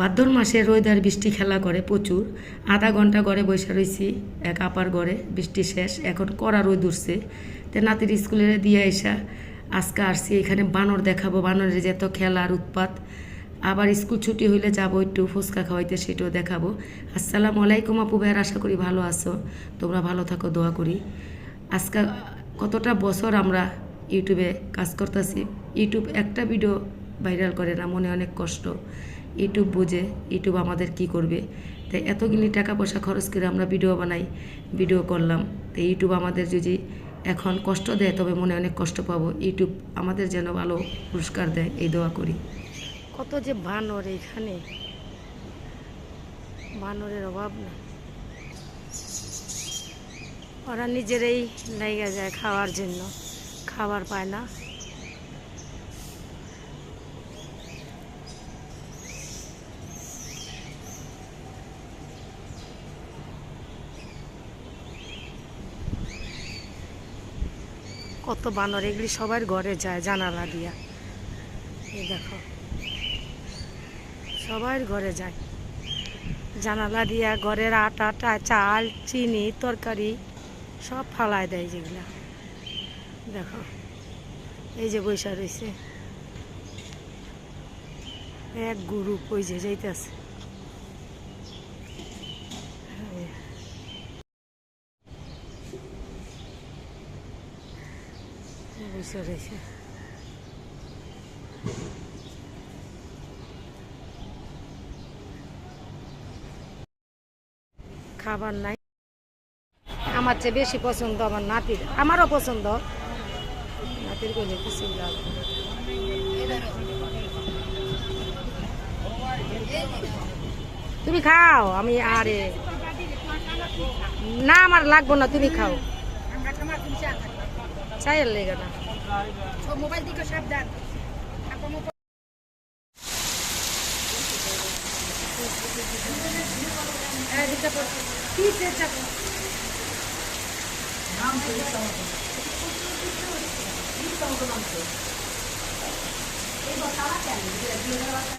ভাদ্র মাসে রোদ আর বৃষ্টি খেলা করে প্রচুর। আধা ঘণ্টা ঘরে বসে রয়েছি এক আপার ঘরে, বৃষ্টি শেষ, এখন কড়া রোদ উঠছে। তে নাতির স্কুলে দিয়ে এসা আজকে আসছি, এখানে বানর দেখাবো, বানরের যে এত উৎপাত। আবার স্কুল ছুটি হইলে যাব একটু ফুচকা খাওয়াইতে, সেটাও দেখাবো। আসসালামু আলাইকুম আপু ভাইয়ের, আশা করি ভালো আছো। তোমরা ভালো থাকো, দোয়া করি। আজকাল কতটা বছর আমরা ইউটিউবে কাজ করতেছি, ইউটিউব একটা ভিডিও ভাইরাল করে না, মনে অনেক কষ্ট। ইউটিউব বুঝে ইউটিউব আমাদের কি করবে। তাই এতগুলি টাকা পয়সা খরচ করে আমরা ভিডিও বানাই, ভিডিও করলাম। তাই ইউটিউব আমাদের যদি এখন কষ্ট দেয়, তবে মনে অনেক কষ্ট পাবো। ইউটিউব আমাদের যেন ভালো পুরস্কার দেয়, এই দোয়া করি। কত যে বানর এখানে। বানরের অভাব না। ওরা নিজেরাই লেগে যায় খাওয়ার জন্য। খাবার পায় না। কত বানর, এগুলি সবার ঘরে যায় জানালা দিয়া। এই দেখো, সবার ঘরে যায়। জানালা দিয়া ঘরের আটা চাল, চিনি, তরকারি সব ফালায় দেয় যেগুলা। দেখো, এই যে বৈশা রয়েছে এক গুরু ওই যে যাইতেছে। খাবার নাই। আমার চেয়ে বেশি পছন্দ আমার নাতির। আমারও পছন্দ। নাতির কোনো কিছু তুমি খাও। আমি আরে না, আমার লাগবো না, তুমি খাও। চাইয়ের লেগে না। মোবাইল দিকে সাবধান। এই